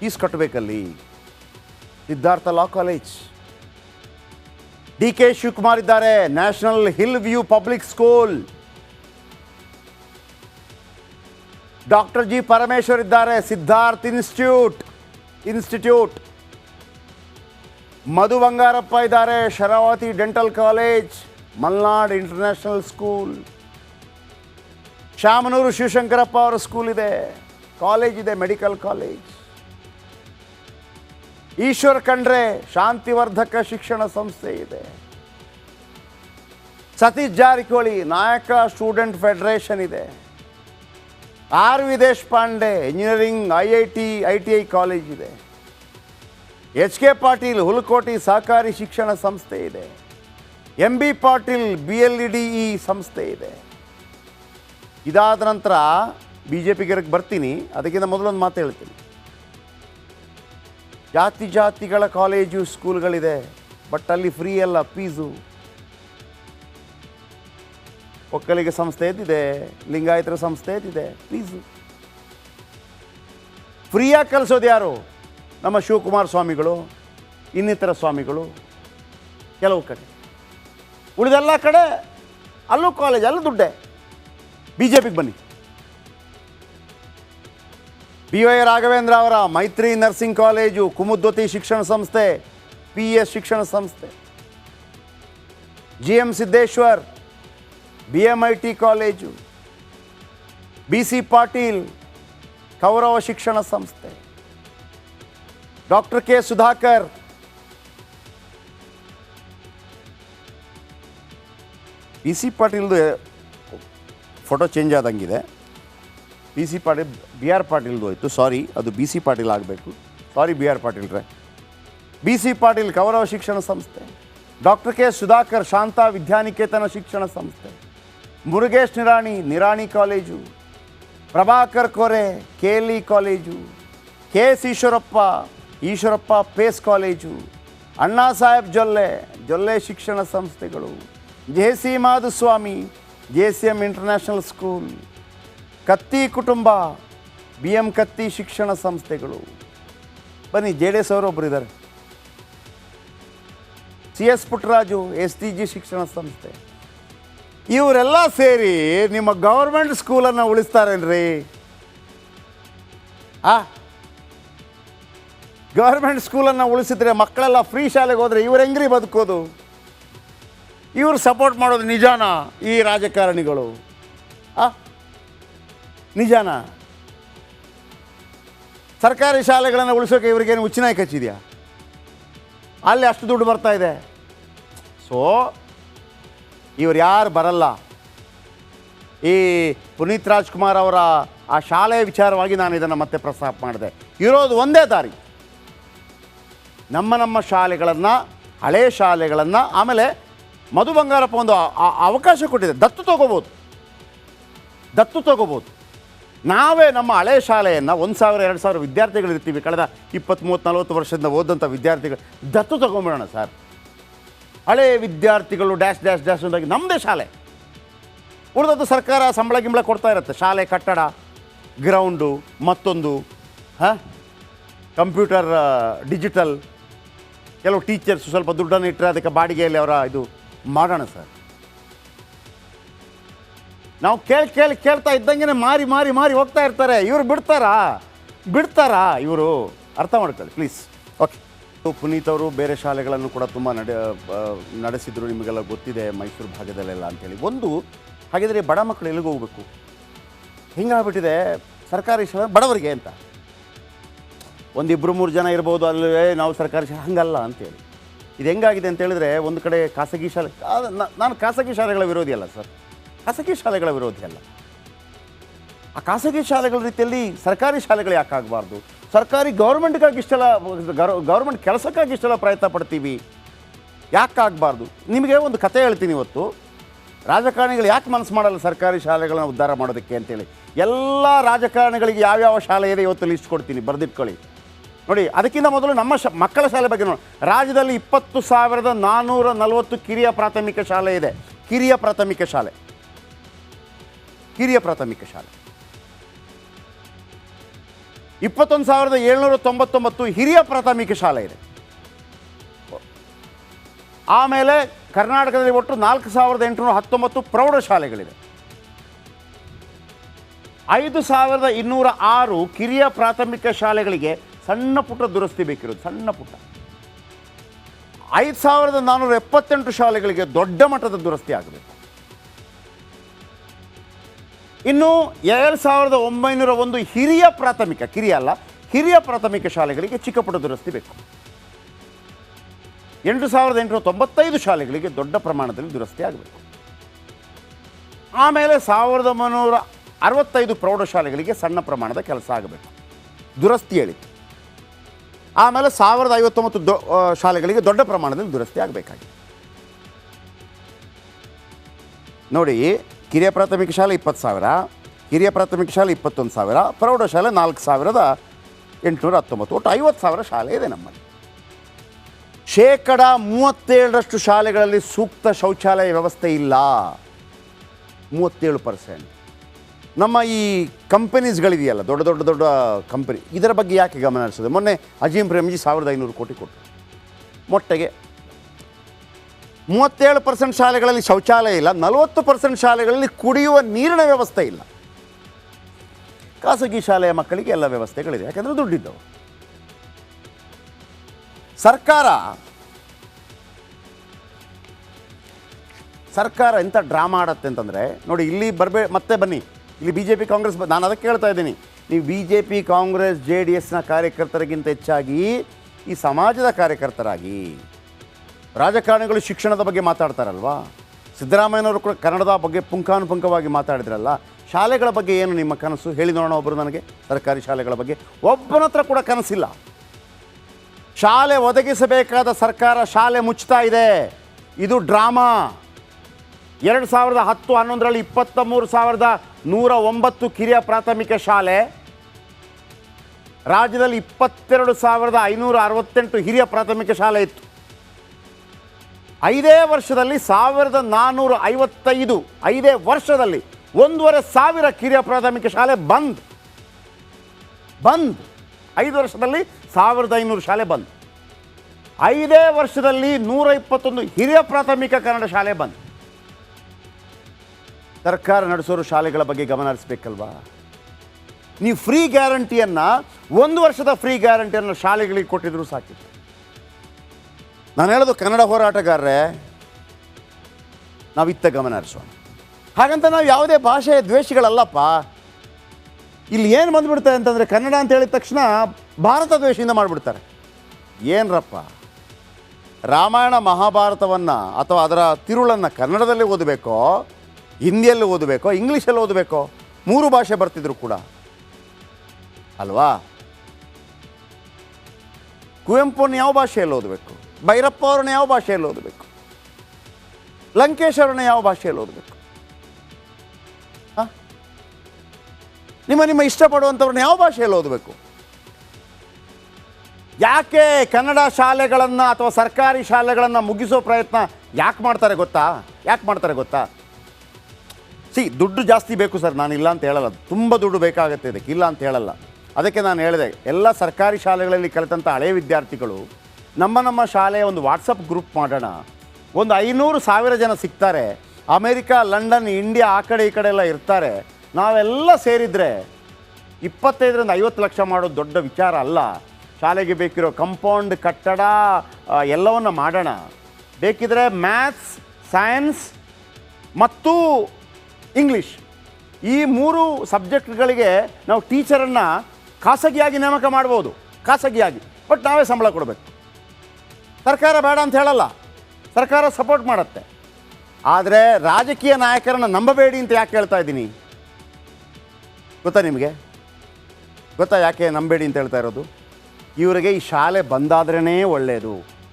Fees ಕಟ್ಟಬೇಕಲ್ಲಿ. Siddhartha law college. D K Shivakumar ಇದ್ದಾರೆ, national hill view public school. Doctor G Parameshwar ಇದ್ದಾರೆ, Siddharth institute institute. Madhu Bangarappa ಇದ್ದಾರೆ, Sharavathi dental college, Malnad international school. Shamanur Shivashankarappa ಅವರ school ಇದೆ, college ಇದೆ, medical college. Eshwar ಕಂಡ್ರೆ ಶಾಂತಿವರ್ಧಕ ಶಿಕ್ಷಣ ಸಂಸ್ಥೆ ಇದೆ. ಸತೀಶ್ ಜಾರಕಿಹೊಳಿ, ನಾಯಕ ಸ್ಟೂಡೆಂಟ್ ಫೆಡರೇಷನ್ ಇದೆ. R V Deshpande, engineering, I I T I T I college ಇದೆ. ಎಚ್ ಕೆ ಪಾಟೀಲ್, ಹುಲಕೋಟಿ ಸಹಕಾರಿ ಶಿಕ್ಷಣ ಸಂಸ್ಥೆ ಇದೆ. M B Patil, B L D E E ಸಂಸ್ಥೆ ಇದೆ. ಇದಾದ ನಂತರ ಬಿ ಜೆ ಪಿಗೆ ಬರ್ತೀನಿ. ಅದಕ್ಕಿಂತ ಮೊದಲೊಂದು ಮಾತು ಹೇಳ್ತೀನಿ. ಜಾತಿ ಜಾತಿಗಳ ಕಾಲೇಜು ಸ್ಕೂಲ್ಗಳಿದೆ ಬಟ್ ಅಲ್ಲಿ ಫ್ರೀ ಅಲ್ಲ, ಫೀಸು. ಒಕ್ಕಲಿಗ ಸಂಸ್ಥೆ ಇದ್ದಿದೆ ಲಿಂಗಾಯತರ ಸಂಸ್ಥೆ ಇದ್ದಿದೆ ಫೀಸು. ಫ್ರೀಯಾಗಿ ಕಲಿಸೋದು ಯಾರು? ನಮ್ಮ ಶಿವಕುಮಾರ ಸ್ವಾಮಿಗಳು, ಇನ್ನಿತರ ಸ್ವಾಮಿಗಳು, ಕೆಲವು ಕಡೆ. ಉಳಿದೆಲ್ಲ ಕಡೆ ಅಲ್ಲೂ ಕಾಲೇಜ್ ಅಲ್ಲೂ ದುಡ್ಡೆ. ಬಿ ಜೆ ಪಿಗೆ ಬನ್ನಿ. ಬಿ ವೈ ರಾಘವೇಂದ್ರ ಅವರ ಮೈತ್ರಿ ನರ್ಸಿಂಗ್ ಕಾಲೇಜು ಕುಮುದ್ವತಿ ಶಿಕ್ಷಣ ಸಂಸ್ಥೆ ಪಿ ಎಸ್ ಶಿಕ್ಷಣ ಸಂಸ್ಥೆ. G M Siddeshwar B M I T college B C Patil Kaurava ಶಿಕ್ಷಣ ಸಂಸ್ಥೆ. Doctor K Sudhakar B C ಪಾಟೀಲ್ದು photo change ಆದಂಗಿದೆ. B C Patil, B R ಪಾಟೀಲ್ದು ಹೋಯಿತು. ಸಾರಿ ಅದು ಬಿ ಸಿ ಪಾಟೀಲ್ ಆಗಬೇಕು. Sorry B R ಪಾಟೀಲ್ರೆ B C Patil Kaurava ಶಿಕ್ಷಣ ಸಂಸ್ಥೆ. Doctor K Sudhakar Shanta Vidyaniketan ಶಿಕ್ಷಣ ಸಂಸ್ಥೆ. Murugesh Nirani Nirani college. Prabhakar Kore K college. K S Eshwarappa Eshwarappa phase college. Anna Saheb Jolle Jolle ಶಿಕ್ಷಣ ಸಂಸ್ಥೆಗಳು. J C Madhuswamy, J C M international school. Katti ಕುಟುಂಬ B M ಕತ್ತಿ ಶಿಕ್ಷಣ ಸಂಸ್ಥೆಗಳು. ಬನ್ನಿ, ಜೆ ಡಿ ಎಸ್ ಅವರು ಒಬ್ಬರು ಇದ್ದಾರೆ. C S Puttaraju, S T G ಶಿಕ್ಷಣ ಸಂಸ್ಥೆ. ಇವರೆಲ್ಲ ಸೇರಿ ನಿಮ್ಮ ಗೌರ್ಮೆಂಟ್ ಸ್ಕೂಲನ್ನು ಉಳಿಸ್ತಾರೇನ್ರಿ? ಆ? ಗೌರ್ಮೆಂಟ್ ಸ್ಕೂಲನ್ನು ಉಳಿಸಿದ್ರೆ ಮಕ್ಕಳೆಲ್ಲ ಫ್ರೀ ಶಾಲೆಗೆ ಹೋದರೆ ಇವ್ರು ಹೆಂಗ್ರಿ ಬದುಕೋದು? ಇವ್ರು ಸಪೋರ್ಟ್ ಮಾಡೋದು ನಿಜಾನ ಈ ರಾಜಕಾರಣಿಗಳು? ಆ? ನಿಜಾನ? ಸರ್ಕಾರಿ ಶಾಲೆಗಳನ್ನು ಉಳಿಸೋಕೆ ಇವ್ರಿಗೇನು ಉಚ್ಚಿನಾಯಿ ಕಚ್ಚಿದೆಯಾ? ಅಲ್ಲಿ ಅಷ್ಟು ದುಡ್ಡು ಬರ್ತಾ ಇದೆ. ಸೊ, ಇವ್ರು ಯಾರು ಬರಲ್ಲ? ಈ ಪುನೀತ್ ರಾಜ್ಕುಮಾರ್ ಅವರ ಆ ಶಾಲೆಯ ವಿಚಾರವಾಗಿ ನಾನು ಇದನ್ನು ಮತ್ತೆ ಪ್ರಸ್ತಾಪ ಮಾಡಿದೆ. ಇರೋದು ಒಂದೇ ದಾರಿ. ನಮ್ಮ ನಮ್ಮ ಶಾಲೆಗಳನ್ನು, ಹಳೆ ಶಾಲೆಗಳನ್ನು, ಆಮೇಲೆ ಮಧು ಬಂಗಾರಪ್ಪ ಒಂದು ಅವಕಾಶ ಕೊಟ್ಟಿದೆ. ದತ್ತು ತಗೋಬೋದು. ದತ್ತು ತಗೋಬೋದು. ನಾವೇ ನಮ್ಮ ಹಳೆ ಶಾಲೆಯನ್ನು ಒಂದು ಸಾವಿರ, ಎರಡು ಸಾವಿರ ವಿದ್ಯಾರ್ಥಿಗಳಿರ್ತೀವಿ ಕಳೆದ ಇಪ್ಪತ್ತು ಮೂವತ್ತು ನಲ್ವತ್ತು ವರ್ಷದಿಂದ ಓದಂಥ ವಿದ್ಯಾರ್ಥಿಗಳು. ದತ್ತು ತೊಗೊಂಬಿಡೋಣ ಸರ್. ಹಳೆ ವಿದ್ಯಾರ್ಥಿಗಳು ಡ್ಯಾಶ್ ಡ್ಯಾಶ್ ಡ್ಯಾಶ್ ಅಂದಾಗಿ ನಮ್ಮದೇ ಶಾಲೆ. ಉಳಿದದ್ದು ಸರ್ಕಾರ ಸಂಬಳ, ಗಿಂಬಳ ಕೊಡ್ತಾ ಇರುತ್ತೆ. ಶಾಲೆ, ಕಟ್ಟಡ, ಗ್ರೌಂಡು, ಮತ್ತೊಂದು, ಹಾಂ? Computer digital. ಕೆಲವು ಟೀಚರ್ಸ್ ಸ್ವಲ್ಪ ದುಡ್ಡನ್ನು ಇಟ್ಟರೆ ಅದಕ್ಕೆ ಬಾಡಿಗೆಯಲ್ಲಿ ಅವರ ಇದು ಮಾಡೋಣ ಸರ್. ನಾವು ಕೇಳಿ ಕೇಳಿ ಕೇಳ್ತಾ ಇದ್ದಂಗೆ ಮಾರಿ ಮಾರಿ ಮಾರಿ ಹೋಗ್ತಾ ಇರ್ತಾರೆ. ಇವರು ಬಿಡ್ತಾರಾ? ಬಿಡ್ತಾರಾ ಇವರು? ಅರ್ಥ ಮಾಡ್ಕೊಳ್ಳಿ ಪ್ಲೀಸ್ ಓಕೆ ಪುನೀತ್ ಅವರು ಬೇರೆ ಶಾಲೆಗಳನ್ನು ಕೂಡ ತುಂಬ ನಡೆ ನಡೆಸಿದ್ರು. ನಿಮಗೆಲ್ಲ ಗೊತ್ತಿದೆ ಮೈಸೂರು ಭಾಗದಲ್ಲೆಲ್ಲ ಅಂತೇಳಿ. ಒಂದು, ಹಾಗಿದ್ರೆ ಬಡ ಮಕ್ಕಳು ಎಲ್ಲಿಗೆ ಹೋಗ್ಬೇಕು? ಹಿಂಗಾಗ್ಬಿಟ್ಟಿದೆ ಸರ್ಕಾರಿ ಶಾಲೆ, ಬಡವರಿಗೆ ಅಂತ. ಒಂದಿಬ್ಬರು ಮೂರು ಜನ ಇರ್ಬೋದು ಅಲ್ಲೇ ನಾವು ಸರ್ಕಾರಿ ಶಾಲೆ, ಹಂಗಲ್ಲ ಅಂತೇಳಿ. ಇದು ಹೆಂಗಾಗಿದೆ ಅಂತ ಹೇಳಿದ್ರೆ, ಒಂದು ಕಡೆ ಖಾಸಗಿ ಶಾಲೆ ನಾನು ಖಾಸಗಿ ಶಾಲೆಗಳ ವಿರೋಧಿ ಅಲ್ಲ ಸರ್. ಖಾಸಗಿ ಶಾಲೆಗಳ ವಿರೋಧಿ ಅಲ್ಲ. ಆ ಖಾಸಗಿ ಶಾಲೆಗಳ ರೀತಿಯಲ್ಲಿ ಸರ್ಕಾರಿ ಶಾಲೆಗಳು ಯಾಕೆ ಆಗಬಾರ್ದು? ಸರ್ಕಾರಿ ಗೌರ್ಮೆಂಟ್ಗಾಗಿ ಇಷ್ಟೆಲ್ಲ ಗೌರ್ಮೆಂಟ್ ಕೆಲಸಕ್ಕಾಗಿ ಇಷ್ಟೆಲ್ಲ ಪ್ರಯತ್ನ ಪಡ್ತೀವಿ. ಯಾಕೆ ಆಗಬಾರ್ದು? ನಿಮಗೆ ಒಂದು ಕತೆ ಹೇಳ್ತೀನಿ ಇವತ್ತು. ರಾಜಕಾರಣಿಗಳು ಯಾಕೆ ಮನಸ್ಸು ಮಾಡಲ್ಲ ಸರ್ಕಾರಿ ಶಾಲೆಗಳನ್ನ ಉದ್ಧಾರ ಮಾಡೋದಕ್ಕೆ ಅಂತೇಳಿ. ಎಲ್ಲ ರಾಜಕಾರಣಿಗಳಿಗೆ ಯಾವ್ಯಾವ ಶಾಲೆ ಇದೆ ಇವತ್ತು ಲಿಸ್ಟ್ ಕೊಡ್ತೀನಿ, ಬರೆದಿಟ್ಕೊಳ್ಳಿ. ನೋಡಿ, ಅದಕ್ಕಿಂತ ಮೊದಲು ನಮ್ಮ ಶ, ಮಕ್ಕಳ ಶಾಲೆ ಬಗ್ಗೆ ನೋಡಿ. ರಾಜ್ಯದಲ್ಲಿ ಇಪ್ಪತ್ತು ಸಾವಿರದ ನಾನ್ನೂರ ನಲವತ್ತು ಕಿರಿಯ ಪ್ರಾಥಮಿಕ ಶಾಲೆ ಇದೆ. ಕಿರಿಯ ಪ್ರಾಥಮಿಕ ಶಾಲೆ. ಕಿರಿಯ ಪ್ರಾಥಮಿಕ ಶಾಲೆ. ಇಪ್ಪತ್ತೊಂದು ಸಾವಿರದ ಏಳ್ನೂರ ತೊಂಬತ್ತೊಂಬತ್ತು ಹಿರಿಯ ಪ್ರಾಥಮಿಕ ಶಾಲೆ ಇದೆ. ಆಮೇಲೆ ಕರ್ನಾಟಕದಲ್ಲಿ ಒಟ್ಟು ನಾಲ್ಕು ಸಾವಿರದ ಎಂಟುನೂರ ಹತ್ತೊಂಬತ್ತು ಪ್ರೌಢಶಾಲೆಗಳಿದೆ ಐದು ಸಾವಿರದ ಇನ್ನೂರ ಆರು ಕಿರಿಯ ಪ್ರಾಥಮಿಕ ಶಾಲೆಗಳಿಗೆ ಸಣ್ಣ ಪುಟ್ಟ ದುರಸ್ತಿ ಬೇಕಿರೋದು, ಸಣ್ಣ ಪುಟ್ಟ. ಐದು ಸಾವಿರದ ನಾನ್ನೂರ ಎಪ್ಪತ್ತೆಂಟು ಶಾಲೆಗಳಿಗೆ ದೊಡ್ಡ ಮಟ್ಟದ ದುರಸ್ತಿ ಆಗಬೇಕು. ಇನ್ನು ಎರಡು ಸಾವಿರದ ಒಂಬೈನೂರ ಒಂದು ಹಿರಿಯ ಪ್ರಾಥಮಿಕ, ಕಿರಿಯ ಅಲ್ಲ, ಹಿರಿಯ ಪ್ರಾಥಮಿಕ ಶಾಲೆಗಳಿಗೆ ಚಿಕ್ಕಪುಟ ದುರಸ್ತಿ ಬೇಕು. ಎಂಟು ಸಾವಿರದ ಎಂಟುನೂರ ತೊಂಬತ್ತೈದು ಶಾಲೆಗಳಿಗೆ ದೊಡ್ಡ ಪ್ರಮಾಣದಲ್ಲಿ ದುರಸ್ತಿ ಆಗಬೇಕು. ಆಮೇಲೆ ಸಾವಿರದ ಒಂಬೈನೂರ ಅರವತ್ತೈದು ಪ್ರೌಢಶಾಲೆಗಳಿಗೆ ಸಣ್ಣ ಪ್ರಮಾಣದ ಕೆಲಸ ಆಗಬೇಕು. ದುರಸ್ತಿ ಹೇಳಿ ಆಮೇಲೆ ಸಾವಿರದ ಐವತ್ತೊಂಬತ್ತು ದೊ ಶಾಲೆಗಳಿಗೆ ದೊಡ್ಡ ಪ್ರಮಾಣದಲ್ಲಿ ದುರಸ್ತಿ ಆಗಬೇಕಾಗಿದೆ. ನೋಡಿ ಕಿರಿಯ ಪ್ರಾಥಮಿಕ ಶಾಲೆ ಇಪ್ಪತ್ತು ಸಾವಿರ ಹಿರಿಯ ಪ್ರಾಥಮಿಕ ಶಾಲೆ ಇಪ್ಪತ್ತೊಂದು ಸಾವಿರ ಪ್ರೌಢಶಾಲೆ ನಾಲ್ಕು ಸಾವಿರದ ಎಂಟುನೂರ ಹತ್ತೊಂಬತ್ತು. ಒಟ್ಟು ಐವತ್ತು ಸಾವಿರ ಶಾಲೆ ಇದೆ ನಮ್ಮಲ್ಲಿ. ಶೇಕಡ ಮೂವತ್ತೇಳರಷ್ಟು ಶಾಲೆಗಳಲ್ಲಿ ಸೂಕ್ತ ಶೌಚಾಲಯ ವ್ಯವಸ್ಥೆ ಇಲ್ಲ. ಮೂವತ್ತೇಳು ಪರ್ಸೆಂಟ್. ನಮ್ಮ ಈ ಕಂಪನೀಸ್ಗಳಿದೆಯಲ್ಲ, ದೊಡ್ಡ ದೊಡ್ಡ ದೊಡ್ಡ ಕಂಪನಿ, ಇದರ ಬಗ್ಗೆ ಯಾಕೆ ಗಮನ ಹರಿಸೋದು? ಮೊನ್ನೆ ಅಜೀಂ ಪ್ರೇಮ್ಜಿ ಸಾವಿರದ ಐನೂರು ಕೋಟಿ ಕೊಟ್ಟರು. ಮೊಟ್ಟೆಗೆ ಮೂವತ್ತೇಳು ಪರ್ಸೆಂಟ್ ಶಾಲೆಗಳಲ್ಲಿ ಶೌಚಾಲಯ ಇಲ್ಲ, ನಲವತ್ತು ಪರ್ಸೆಂಟ್ ಶಾಲೆಗಳಲ್ಲಿ ಕುಡಿಯುವ ನೀರಿನ ವ್ಯವಸ್ಥೆ ಇಲ್ಲ. ಖಾಸಗಿ ಶಾಲೆಯ ಮಕ್ಕಳಿಗೆ ಎಲ್ಲ ವ್ಯವಸ್ಥೆಗಳಿದೆ, ಯಾಕೆಂದರೆ ದುಡ್ಡಿದ್ದವು. ಸರ್ಕಾರ ಸರ್ಕಾರ ಎಂಥ ಡ್ರಾಮಾ ಆಡತ್ತೆ ಅಂತಂದರೆ, ನೋಡಿ ಇಲ್ಲಿ ಬರಬೇ, ಮತ್ತೆ ಬನ್ನಿ. ಇಲ್ಲಿ ಬಿ ಜೆ ಪಿ ಕಾಂಗ್ರೆಸ್ ನಾನು ಅದಕ್ಕೆ ಹೇಳ್ತಾ ಇದ್ದೀನಿ. ನೀವು B J P Congress, J D ಎಸ್ನ ಕಾರ್ಯಕರ್ತರಿಗಿಂತ ಹೆಚ್ಚಾಗಿ ಈ ಸಮಾಜದ ಕಾರ್ಯಕರ್ತರಾಗಿ ರಾಜಕಾರಣಿಗಳು ಶಿಕ್ಷಣದ ಬಗ್ಗೆ ಮಾತಾಡ್ತಾರಲ್ವಾ? ಸಿದ್ದರಾಮಯ್ಯನವರು ಕೂಡ ಕನ್ನಡದ ಬಗ್ಗೆ ಪುಂಖಾನುಪುಂಖವಾಗಿ ಮಾತಾಡಿದ್ರಲ್ಲ, ಶಾಲೆಗಳ ಬಗ್ಗೆ ಏನು ನಿಮ್ಮ ಕನಸು? ಹೇಳಿ ನೋಡೋಣ ಒಬ್ಬರು ನನಗೆ, ಸರ್ಕಾರಿ ಶಾಲೆಗಳ ಬಗ್ಗೆ. ಒಬ್ಬನ ಕೂಡ ಕನಸಿಲ್ಲ. ಶಾಲೆ ಒದಗಿಸಬೇಕಾದ ಸರ್ಕಾರ ಶಾಲೆ ಮುಚ್ತಾ ಇದೆ. ಇದು ಡ್ರಾಮಾ. ಎರಡು ಸಾವಿರದ ಹತ್ತು ಹನ್ನೊಂದರಲ್ಲಿ ಇಪ್ಪತ್ತ ಮೂರು ಸಾವಿರದ ನೂರ ಒಂಬತ್ತು ಕಿರಿಯ ಪ್ರಾಥಮಿಕ ಶಾಲೆ, ರಾಜ್ಯದಲ್ಲಿ ಇಪ್ಪತ್ತೆರಡು ಸಾವಿರದ ಐನೂರ ಅರವತ್ತೆಂಟು ಹಿರಿಯ ಪ್ರಾಥಮಿಕ ಶಾಲೆ ಇತ್ತು. ಐದೇ ವರ್ಷದಲ್ಲಿ ಸಾವಿರದ ನಾನ್ನೂರ ಐವತ್ತೈದು, ಐದೇ ವರ್ಷದಲ್ಲಿ ಒಂದೂವರೆ ಸಾವಿರ ಕಿರಿಯ ಪ್ರಾಥಮಿಕ ಶಾಲೆ ಬಂದ್. ಬಂದ್. ಐದು ವರ್ಷದಲ್ಲಿ ಸಾವಿರದ ಐನೂರು ಶಾಲೆ ಬಂದ್. ಐದೇ ವರ್ಷದಲ್ಲಿ ನೂರ ಇಪ್ಪತ್ತೊಂದು ಹಿರಿಯ ಪ್ರಾಥಮಿಕ ಕನ್ನಡ ಶಾಲೆ ಬಂದ್. ಸರ್ಕಾರ ನಡೆಸೋರು ಶಾಲೆಗಳ ಬಗ್ಗೆ ಗಮನ ಹರಿಸ್ಬೇಕಲ್ವಾ? ನೀವು ಫ್ರೀ ಗ್ಯಾರಂಟಿಯನ್ನು, ಒಂದು ವರ್ಷದ ಫ್ರೀ ಗ್ಯಾರಂಟಿಯನ್ನು ಶಾಲೆಗಳಿಗೆ ಕೊಟ್ಟಿದ್ರು ಸಾಕಿತ್ತು. ನಾನು ಹೇಳೋದು ಕನ್ನಡ ಹೋರಾಟಗಾರರೇ ನಾವಿತ್ತ ಗಮನ ಹರಿಸೋಣ. ಹಾಗಂತ ನಾವು ಯಾವುದೇ ಭಾಷೆಯ ದ್ವೇಷಿಗಳಲ್ಲಪ್ಪ, ಇಲ್ಲಿ ಏನು ಬಂದುಬಿಡ್ತಾರೆ ಅಂತಂದರೆ ಕನ್ನಡ ಅಂತ ಹೇಳಿದ ತಕ್ಷಣ ಭಾರತ ದ್ವೇಷದಿಂದ ಮಾಡಿಬಿಡ್ತಾರೆ. ಏನರಪ್ಪ, ರಾಮಾಯಣ ಮಹಾಭಾರತವನ್ನು ಅಥವಾ ಅದರ ತಿರುಳನ್ನು ಕನ್ನಡದಲ್ಲಿ ಓದಬೇಕೋ, ಹಿಂದಿಯಲ್ಲಿ ಓದಬೇಕೋ, ಇಂಗ್ಲೀಷಲ್ಲಿ ಓದಬೇಕೋ, ಮೂರು ಭಾಷೆ ಬರ್ತಿದ್ರು ಕೂಡ. ಅಲ್ವಾ? ಕುವೆಂಪುನ ಯಾವ ಭಾಷೆಯಲ್ಲಿ ಓದಬೇಕು? ಭೈರಪ್ಪ ಅವ್ರನ್ನ ಯಾವ ಭಾಷೆಯಲ್ಲಿ ಓದಬೇಕು? ಲಂಕೇಶ್ ಅವ್ರನ್ನ ಯಾವ ಭಾಷೆಯಲ್ಲಿ ಓದಬೇಕು? ನಿಮ್ಮ ನಿಮ್ಮ ಇಷ್ಟಪಡುವಂಥವ್ರನ್ನ ಯಾವ ಭಾಷೆಯಲ್ಲಿ ಓದಬೇಕು? ಯಾಕೆ ಕನ್ನಡ ಶಾಲೆಗಳನ್ನು ಅಥವಾ ಸರ್ಕಾರಿ ಶಾಲೆಗಳನ್ನು ಮುಗಿಸೋ ಪ್ರಯತ್ನ ಯಾಕೆ ಮಾಡ್ತಾರೆ ಗೊತ್ತಾ? ಯಾಕೆ ಮಾಡ್ತಾರೆ ಗೊತ್ತಾ? ಸಿ, ದುಡ್ಡು ಜಾಸ್ತಿ ಬೇಕು ಸರ್, ನಾನು ಇಲ್ಲ ಅಂತ ಹೇಳಲ್ಲ. ತುಂಬ ದುಡ್ಡು ಬೇಕಾಗುತ್ತೆ ಇದಕ್ಕೆ. ಇಲ್ಲ ಅಂತ ಹೇಳಲ್ಲ. ಅದಕ್ಕೆ ನಾನು ಹೇಳಿದೆ, ಎಲ್ಲ ಸರ್ಕಾರಿ ಶಾಲೆಗಳಲ್ಲಿ ಕಲಿತಂಥ ಹಳೆಯ ವಿದ್ಯಾರ್ಥಿಗಳು ನಮ್ಮ ನಮ್ಮ ಶಾಲೆಯ ಒಂದು ವಾಟ್ಸಪ್ ಗ್ರೂಪ್ ಮಾಡೋಣ. ಒಂದು ಐನೂರು ಸಾವಿರ ಜನ ಸಿಗ್ತಾರೆ. ಅಮೇರಿಕಾ, ಲಂಡನ್, ಇಂಡಿಯಾ ಆ ಕಡೆ ಈ ಕಡೆ ಎಲ್ಲ ಇರ್ತಾರೆ. ನಾವೆಲ್ಲ ಸೇರಿದರೆ ಇಪ್ಪತ್ತೈದರಿಂದ ಐವತ್ತು ಲಕ್ಷ ಮಾಡೋದು ದೊಡ್ಡ ವಿಚಾರ ಅಲ್ಲ. ಶಾಲೆಗೆ ಬೇಕಿರೋ ಕಂಪೌಂಡ್ ಕಟ್ಟಡ ಎಲ್ಲವನ್ನು ಮಾಡೋಣ. ಬೇಕಿದ್ರೆ ಮ್ಯಾಥ್ಸ್ ಸೈನ್ಸ್ ಮತ್ತು ಇಂಗ್ಲೀಷ್ ಈ ಮೂರು ಸಬ್ಜೆಕ್ಟ್ಗಳಿಗೆ ನಾವು ಟೀಚರನ್ನು ಖಾಸಗಿಯಾಗಿ ನೇಮಕ ಮಾಡ್ಬೋದು. ಖಾಸಗಿಯಾಗಿ. ಬಟ್ ನಾವೇ ಸಂಬಳ ಕೊಡಬೇಕು. ಸರ್ಕಾರ ಬೇಡ ಅಂತ ಹೇಳಲ್ಲ. ಸರ್ಕಾರ ಸಪೋರ್ಟ್ ಮಾಡುತ್ತೆ. ಆದರೆ ರಾಜಕೀಯ ನಾಯಕರನ್ನು ನಂಬಬೇಡಿ ಅಂತ ಯಾಕೆ ಹೇಳ್ತಾ ಇದ್ದೀನಿ? ಗೊತ್ತಾ ನಿಮಗೆ? ಗೊತ್ತಾ ಯಾಕೆ ನಂಬೇಡಿ ಅಂತ ಹೇಳ್ತಾ ಇರೋದು? ಇವರಿಗೆ ಈ ಶಾಲೆ ಬಂದಾದ್ರೇ ಒಳ್ಳೆಯದು